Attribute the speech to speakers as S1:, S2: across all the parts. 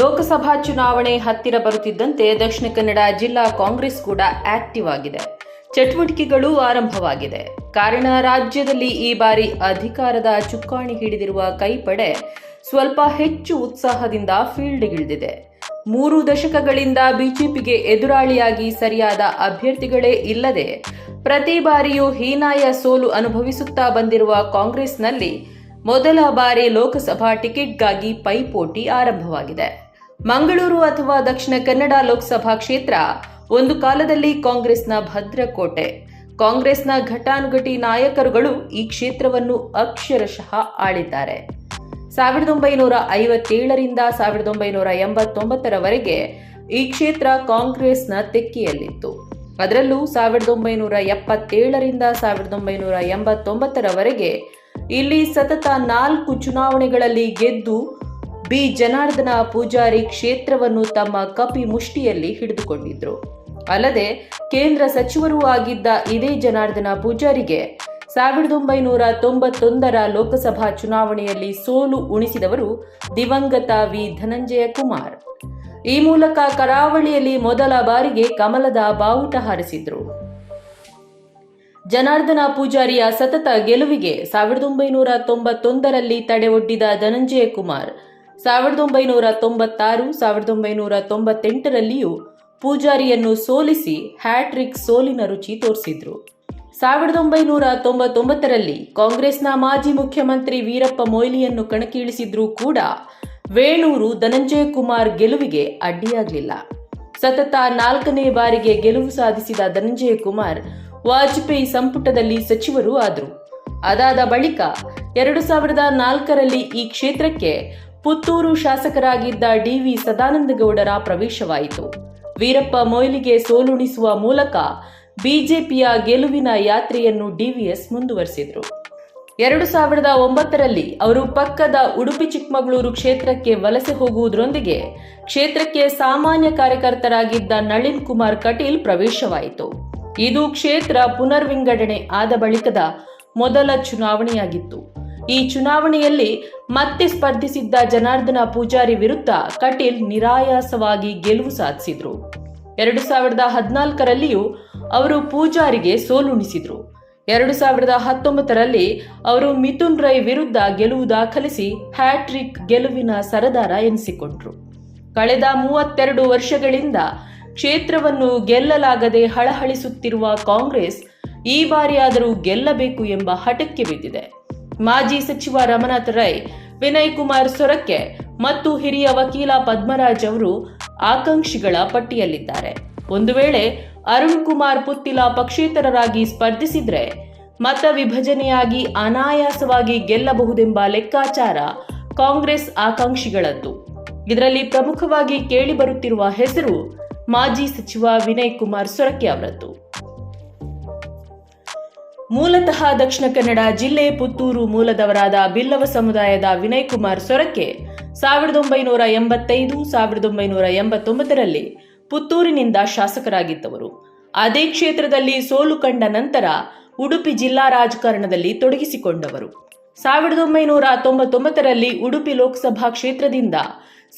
S1: ಲೋಕಸಭಾ ಚುನಾವಣೆ ಹತ್ತಿರ ಬರುತ್ತಿದ್ದಂತೆ ದಕ್ಷಿಣ ಕನ್ನಡ ಜಿಲ್ಲಾ ಕಾಂಗ್ರೆಸ್ ಕೂಡ ಆಕ್ಟಿವ್ ಆಗಿದೆ. ಚಟುವಟಿಕೆಗಳು ಆರಂಭವಾಗಿದೆ. ಕಾರಣ, ರಾಜ್ಯದಲ್ಲಿ ಈ ಬಾರಿ ಅಧಿಕಾರದ ಚುಕ್ಕಾಣಿ ಹಿಡಿದಿರುವ ಕೈಪಡೆ ಸ್ವಲ್ಪ ಹೆಚ್ಚು ಉತ್ಸಾಹದಿಂದ ಫೀಲ್ಡ್ಗಿಳಿದಿದೆ ಮೂರು ದಶಕಗಳಿಂದ ಬಿಜೆಪಿಗೆ ಎದುರಾಳಿಯಾಗಿ ಸರಿಯಾದ ಅಭ್ಯರ್ಥಿಗಳೇ ಇಲ್ಲದೆ ಪ್ರತಿ ಬಾರಿಯೂ ಹೀನಾಯ ಸೋಲು ಅನುಭವಿಸುತ್ತಾ ಬಂದಿರುವ ಕಾಂಗ್ರೆಸ್ನಲ್ಲಿ ಮೊದಲ ಬಾರಿ ಲೋಕಸಭಾ ಟಿಕೆಟ್ಗಾಗಿ ಪೈಪೋಟಿ ಆರಂಭವಾಗಿದೆ. ಮಂಗಳೂರು ಅಥವಾ ದಕ್ಷಿಣ ಕನ್ನಡ ಲೋಕಸಭಾ ಕ್ಷೇತ್ರ ಒಂದು ಕಾಲದಲ್ಲಿ ಕಾಂಗ್ರೆಸ್ನ ಭದ್ರಕೋಟೆ. ಕಾಂಗ್ರೆಸ್ನ ಘಟಾನುಘಟಿ ನಾಯಕರುಗಳು ಈ ಕ್ಷೇತ್ರವನ್ನು ಅಕ್ಷರಶಃ ಆಳಿದ್ದಾರೆ. ಸಾವಿರದ ಒಂಬೈನೂರ ಐವತ್ತೇಳರಿಂದ ಸಾವಿರದ ಒಂಬೈನೂರ ಎಂಬತ್ತೊಂಬತ್ತರವರೆಗೆ ಈ ಕ್ಷೇತ್ರ ಕಾಂಗ್ರೆಸ್ನ ತೆಕ್ಕೆಯಲ್ಲಿತ್ತು. ಅದರಲ್ಲೂ ಸಾವಿರದ ಒಂಬೈನೂರ ಎಪ್ಪತ್ತೇಳರಿಂದ ಸಾವಿರದ ಒಂಬೈನೂರ ಎಂಬತ್ತೊಂಬತ್ತರವರೆಗೆ ಇಲ್ಲಿ ಸತತ ನಾಲ್ಕು ಚುನಾವಣೆಗಳಲ್ಲಿ ಗೆದ್ದು ಬಿ ಜನಾರ್ದನ ಪೂಜಾರಿ ಕ್ಷೇತ್ರವನ್ನು ತಮ್ಮ ಕಪಿ ಮುಷ್ಟಿಯಲ್ಲಿ ಹಿಡಿದುಕೊಂಡಿದ್ರು. ಅಲ್ಲದೆ ಕೇಂದ್ರ ಸಚಿವರೂ ಆಗಿದ್ದ ಇದೇ ಜನಾರ್ದನ ಪೂಜಾರಿಗೆ ಸಾವಿರದ ಒಂಬೈನೂರ ತೊಂಬತ್ತೊಂದರ ಲೋಕಸಭಾ ಚುನಾವಣೆಯಲ್ಲಿ ಸೋಲು ಉಣಿಸಿದವರು ದಿವಂಗತ ವಿ ಧನಂಜಯ ಕುಮಾರ್. ಈ ಮೂಲಕ ಕರಾವಳಿಯಲ್ಲಿ ಮೊದಲ ಬಾರಿಗೆ ಕಮಲದ ಬಾವುಟ ಹಾರಿಸಿದ್ರು. ಜನಾರ್ದನ ಪೂಜಾರಿಯ ಸತತ ಗೆಲುವಿಗೆ ಸಾವಿರದ ಒಂಬೈನೂರ ತೊಂಬತ್ತೊಂದರಲ್ಲಿ ತಡೆ ಒಡ್ಡಿದ ಧನಂಜಯ ಕುಮಾರ್ ಸಾವಿರದ ಒಂಬೈನೂರ ತೊಂಬತ್ತಾರು, ಸಾವಿರದ ಒಂಬೈನೂರ ತೊಂಬತ್ತೆಂಟರಲ್ಲಿಯೂ ಪೂಜಾರಿಯನ್ನು ಸೋಲಿಸಿ ಹ್ಯಾಟ್ರಿಕ್ ಸೋಲಿನ ರುಚಿ ತೋರಿಸಿದ್ರು. ಸಾವಿರದ ಒಂಬೈನೂರ ತೊಂಬತ್ತೊಂಬತ್ತರಲ್ಲಿ ಕಾಂಗ್ರೆಸ್ನ ಮಾಜಿ ಮುಖ್ಯಮಂತ್ರಿ ವೀರಪ್ಪ ಮೊಯ್ಲಿಯನ್ನು ಕಣಕ್ಕಿಳಿಸಿದ್ರೂ ಕೂಡ ವೇಣೂರು ಧನಂಜಯ ಕುಮಾರ್ ಗೆಲುವಿಗೆ ಅಡ್ಡಿಯಾಗಲಿಲ್ಲ. ಸತತ ನಾಲ್ಕನೇ ಬಾರಿಗೆ ಗೆಲುವು ಸಾಧಿಸಿದ ಧನಂಜಯ ಕುಮಾರ್ ವಾಜಪೇಯಿ ಸಂಪುಟದಲ್ಲಿ ಸಚಿವರೂ ಆದರು. ಅದಾದ ಬಳಿಕ ಎರಡು ಸಾವಿರದ ನಾಲ್ಕರಲ್ಲಿ ಈ ಕ್ಷೇತ್ರಕ್ಕೆ ಪುತ್ತೂರು ಶಾಸಕರಾಗಿದ್ದ ಡಿವಿ ಸದಾನಂದಗೌಡರ ಪ್ರವೇಶವಾಯಿತು. ವೀರಪ್ಪ ಮೊಯ್ಲಿಗೆ ಸೋಲುಣಿಸುವ ಮೂಲಕ ಬಿಜೆಪಿಯ ಗೆಲುವಿನ ಯಾತ್ರೆಯನ್ನು ಡಿವಿಎಸ್ ಮುಂದುವರೆಸಿದರು. ಎರಡು ಸಾವಿರದ ಒಂಬತ್ತರಲ್ಲಿ ಅವರು ಪಕ್ಕದ ಉಡುಪಿ ಚಿಕ್ಕಮಗಳೂರು ಕ್ಷೇತ್ರಕ್ಕೆ ವಲಸೆ ಹೋಗುವುದರೊಂದಿಗೆ ಕ್ಷೇತ್ರಕ್ಕೆ ಸಾಮಾನ್ಯ ಕಾರ್ಯಕರ್ತರಾಗಿದ್ದ ನಳಿನ್ ಕುಮಾರ್ ಕಟೀಲ್ ಪ್ರವೇಶವಾಯಿತು. ಇದು ಕ್ಷೇತ್ರ ಪುನರ್ವಿಂಗಡಣೆ ಆದ ಬಳಿಕದ ಮೊದಲ ಚುನಾವಣೆಯಾಗಿತ್ತು. ಈ ಚುನಾವಣೆಯಲ್ಲಿ ಮತ್ತೆ ಸ್ಪರ್ಧಿಸಿದ್ದ ಜನಾರ್ದನ ಪೂಜಾರಿ ವಿರುದ್ಧ ಕಟೀಲ್ ನಿರಾಯಾಸವಾಗಿ ಗೆಲುವು ಸಾಧಿಸಿದ್ರು. ಎರಡು ಸಾವಿರದ ಹದಿನಾಲ್ಕರಲ್ಲಿಯೂ ಅವರು ಪೂಜಾರಿಗೆ ಸೋಲುಣಿಸಿದ್ರು. ಎರಡು ಸಾವಿರದ ಹತ್ತೊಂಬತ್ತರಲ್ಲಿ ಅವರು ಮಿಥುನ್ ರೈ ವಿರುದ್ಧ ಗೆಲುವು ದಾಖಲಿಸಿ ಹ್ಯಾಟ್ರಿಕ್ ಗೆಲುವಿನ ಸರದಾರ ಎನಿಸಿಕೊಂಡ್ರು. ಕಳೆದ ಮೂವತ್ತೆರಡು ವರ್ಷಗಳಿಂದ ಕ್ಷೇತ್ರವನ್ನು ಗೆಲ್ಲಲಾಗದೆ ಹಳಹಳಿಸುತ್ತಿರುವ ಕಾಂಗ್ರೆಸ್ ಈ ಬಾರಿಯಾದರೂ ಗೆಲ್ಲಬೇಕು ಎಂಬ ಹಠಕ್ಕೆ ಬಿದ್ದಿದೆ. ಮಾಜಿ ಸಚಿವ ರಮನಾಥ್ ರೈ, ವಿನಯ್ ಕುಮಾರ್ ಸೊರಕೆ ಮತ್ತು ಹಿರಿಯ ವಕೀಲ ಪದ್ಮರಾಜ್ ಅವರು ಆಕಾಂಕ್ಷಿಗಳ ಪಟ್ಟಿಯಲ್ಲಿದ್ದಾರೆ. ಒಂದು ವೇಳೆ ಅರುಣ್ ಕುಮಾರ್ ಪುತ್ತಿಲ ಪಕ್ಷೇತರರಾಗಿ ಸ್ಪರ್ಧಿಸಿದ್ರೆ ಮತ ವಿಭಜನೆಯಾಗಿ ಅನಾಯಾಸವಾಗಿ ಗೆಲ್ಲಬಹುದೆಂಬ ಲೆಕ್ಕಾಚಾರ ಕಾಂಗ್ರೆಸ್ ಆಕಾಂಕ್ಷಿಗಳದ್ದು. ಇದರಲ್ಲಿ ಪ್ರಮುಖವಾಗಿ ಕೇಳಿಬರುತ್ತಿರುವ ಹೆಸರು ಮಾಜಿ ಸಚಿವ ವಿನಯ್ ಕುಮಾರ್ ಸೊರಕೆ ಅವರದ್ದು. ಮೂಲತಃ ದಕ್ಷಿಣ ಕನ್ನಡ ಜಿಲ್ಲೆ ಪುತ್ತೂರು ಮೂಲದವರಾದ ಬಿಲ್ಲವ ಸಮುದಾಯದ ವಿನಯ್ ಕುಮಾರ್ ಸೊರಕೆ ಸಾವಿರದ ಒಂಬೈನೂರ ಎಂಬತ್ತೈದು, ಸಾವಿರದ ಒಂಬೈನೂರ ಎಂಬತ್ತೊಂಬತ್ತರಲ್ಲಿ ಪುತ್ತೂರಿನಿಂದ ಶಾಸಕರಾಗಿದ್ದವರು. ಅದೇ ಕ್ಷೇತ್ರದಲ್ಲಿ ಸೋಲು ಕಂಡ ನಂತರ ಉಡುಪಿ ಜಿಲ್ಲಾ ರಾಜಕಾರಣದಲ್ಲಿ ತೊಡಗಿಸಿಕೊಂಡವರು. ಸಾವಿರದ ಒಂಬೈನೂರ ತೊಂಬತ್ತೊಂಬತ್ತರಲ್ಲಿ ಉಡುಪಿ ಲೋಕಸಭಾ ಕ್ಷೇತ್ರದಿಂದ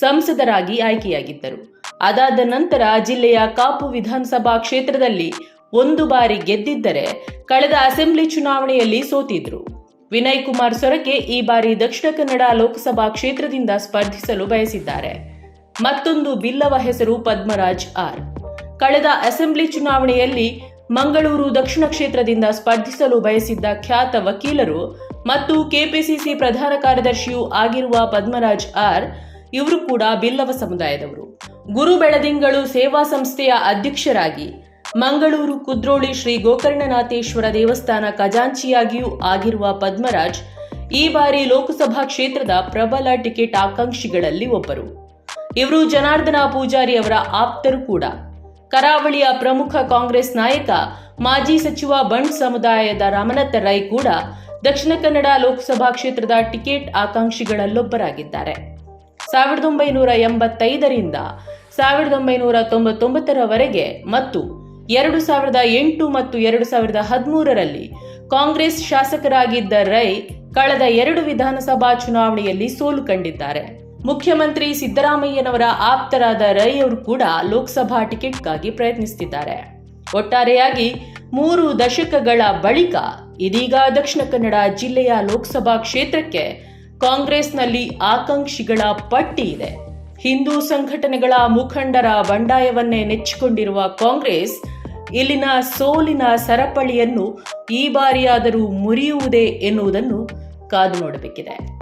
S1: ಸಂಸದರಾಗಿ ಆಯ್ಕೆಯಾಗಿದ್ದರು. ಅದಾದ ನಂತರ ಜಿಲ್ಲೆಯ ಕಾಪು ವಿಧಾನಸಭಾ ಕ್ಷೇತ್ರದಲ್ಲಿ ಒಂದು ಬಾರಿ ಗೆದ್ದಿದ್ದರೆ ಕಳೆದ ಅಸೆಂಬ್ಲಿ ಚುನಾವಣೆಯಲ್ಲಿ ಸೋತಿದ್ರು. ವಿನಯ್ ಕುಮಾರ್ ಸೊರಕೆ ಈ ಬಾರಿ ದಕ್ಷಿಣ ಕನ್ನಡ ಲೋಕಸಭಾ ಕ್ಷೇತ್ರದಿಂದ ಸ್ಪರ್ಧಿಸಲು ಬಯಸಿದ್ದಾರೆ. ಮತ್ತೊಂದು ಬಿಲ್ಲವ ಹೆಸರು ಪದ್ಮರಾಜ್ ಆರ್. ಕಳೆದ ಅಸೆಂಬ್ಲಿ ಚುನಾವಣೆಯಲ್ಲಿ ಮಂಗಳೂರು ದಕ್ಷಿಣ ಕ್ಷೇತ್ರದಿಂದ ಸ್ಪರ್ಧಿಸಲು ಬಯಸಿದ್ದ ಖ್ಯಾತ ವಕೀಲರು ಮತ್ತು ಕೆಪಿಸಿಸಿ ಪ್ರಧಾನ ಕಾರ್ಯದರ್ಶಿಯೂ ಆಗಿರುವ ಪದ್ಮರಾಜ್ ಆರ್ ಇವರು ಕೂಡ ಬಿಲ್ಲವ ಸಮುದಾಯದವರು. ಗುರು ಬೆಳದಿಂಗಳು ಸೇವಾ ಸಂಸ್ಥೆಯ ಅಧ್ಯಕ್ಷರಾಗಿ ಮಂಗಳೂರು ಕುದ್ರೋಳಿ ಶ್ರೀ ಗೋಕರ್ಣನಾಥೇಶ್ವರ ದೇವಸ್ಥಾನ ಖಜಾಂಚಿಯಾಗಿಯೂ ಆಗಿರುವ ಪದ್ಮರಾಜ್ ಈ ಬಾರಿ ಲೋಕಸಭಾ ಕ್ಷೇತ್ರದ ಪ್ರಬಲ ಟಿಕೆಟ್ ಆಕಾಂಕ್ಷಿಗಳಲ್ಲಿ ಒಬ್ಬರು. ಇವರು ಜನಾರ್ದನ ಪೂಜಾರಿ ಅವರ ಆಪ್ತರು ಕೂಡ. ಕರಾವಳಿಯ ಪ್ರಮುಖ ಕಾಂಗ್ರೆಸ್ ನಾಯಕ, ಮಾಜಿ ಸಚಿವ ಬಂಡ್ ಸಮುದಾಯದ ರಾಮನಾಥ ರೈ ಕೂಡ ದಕ್ಷಿಣ ಕನ್ನಡ ಲೋಕಸಭಾ ಕ್ಷೇತ್ರದ ಟಿಕೆಟ್ ಆಕಾಂಕ್ಷಿಗಳಲ್ಲೊಬ್ಬರಾಗಿದ್ದಾರೆ. ಸಾವಿರದ ಒಂಬೈನೂರ ಎಂಬತ್ತೈದರಿಂದ ಸಾವಿರದ ಒಂಬೈನೂರ ತೊಂಬತ್ತೊಂಬತ್ತರವರೆಗೆ ಮತ್ತು ಎರಡು ಸಾವಿರದ ಎಂಟು ಮತ್ತು ಎರಡು ಸಾವಿರದ ಹದಿಮೂರರಲ್ಲಿ ಕಾಂಗ್ರೆಸ್ ಶಾಸಕರಾಗಿದ್ದ ರೈ ಕಳೆದ ಎರಡು ವಿಧಾನಸಭಾ ಚುನಾವಣೆಯಲ್ಲಿ ಸೋಲು ಕಂಡಿದ್ದಾರೆ. ಮುಖ್ಯಮಂತ್ರಿ ಸಿದ್ದರಾಮಯ್ಯನವರ ಆಪ್ತರಾದ ರೈ ಅವರು ಕೂಡ ಲೋಕಸಭಾ ಟಿಕೆಟ್ಗಾಗಿ ಪ್ರಯತ್ನಿಸುತ್ತಿದ್ದಾರೆ. ಒಟ್ಟಾರೆಯಾಗಿ ಮೂರು ದಶಕಗಳ ಬಳಿಕ ಇದೀಗ ದಕ್ಷಿಣ ಕನ್ನಡ ಜಿಲ್ಲೆಯ ಲೋಕಸಭಾ ಕ್ಷೇತ್ರಕ್ಕೆ ಕಾಂಗ್ರೆಸ್ನಲ್ಲಿ ಆಕಾಂಕ್ಷಿಗಳ ಪಟ್ಟಿ ಇದೆ. ಹಿಂದೂ ಸಂಘಟನೆಗಳ ಮುಖಂಡರ ಬಂಡಾಯವನ್ನೇ ನೆಚ್ಚಿಕೊಂಡಿರುವ ಕಾಂಗ್ರೆಸ್ ಇಲ್ಲಿನ ಸೋಲಿನ ಸರಪಳಿಯನ್ನು ಈ ಬಾರಿಯಾದರೂ ಮುರಿಯುವುದೇ ಎನ್ನುವುದನ್ನು ಕಾದು ನೋಡಬೇಕಿದೆ.